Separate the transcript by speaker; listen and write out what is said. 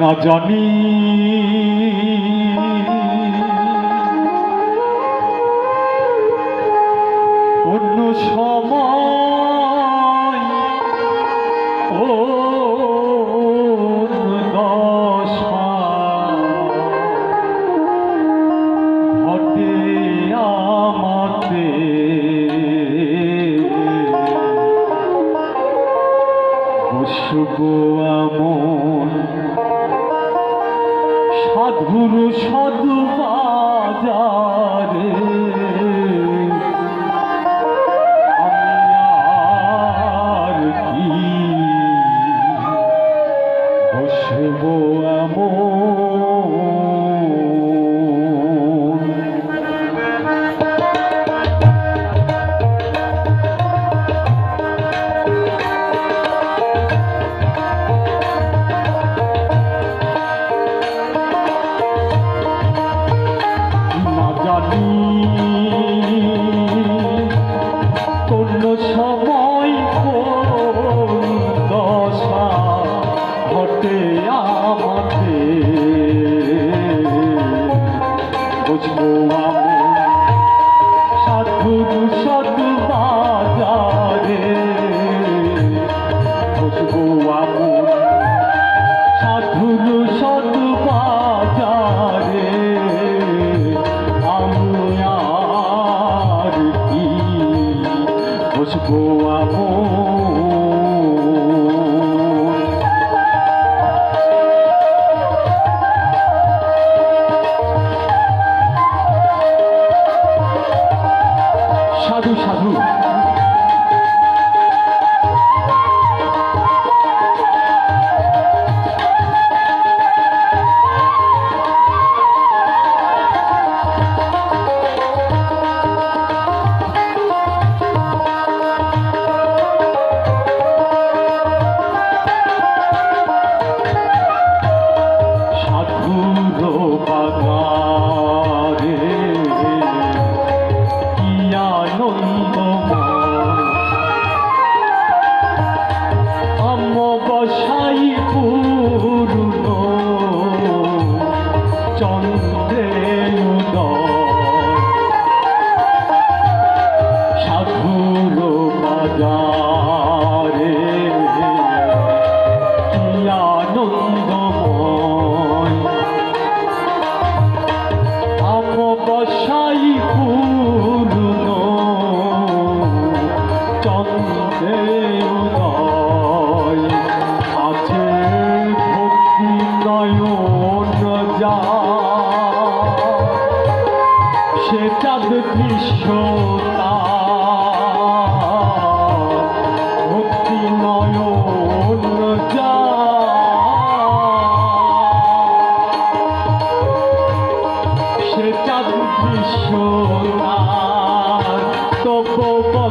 Speaker 1: না জানি। অন্য সময় ও ঘটে আমাতে বসবো আমার সাধুর সাধু বাজা Johnny. সে চাঁদ ভীষণ তবু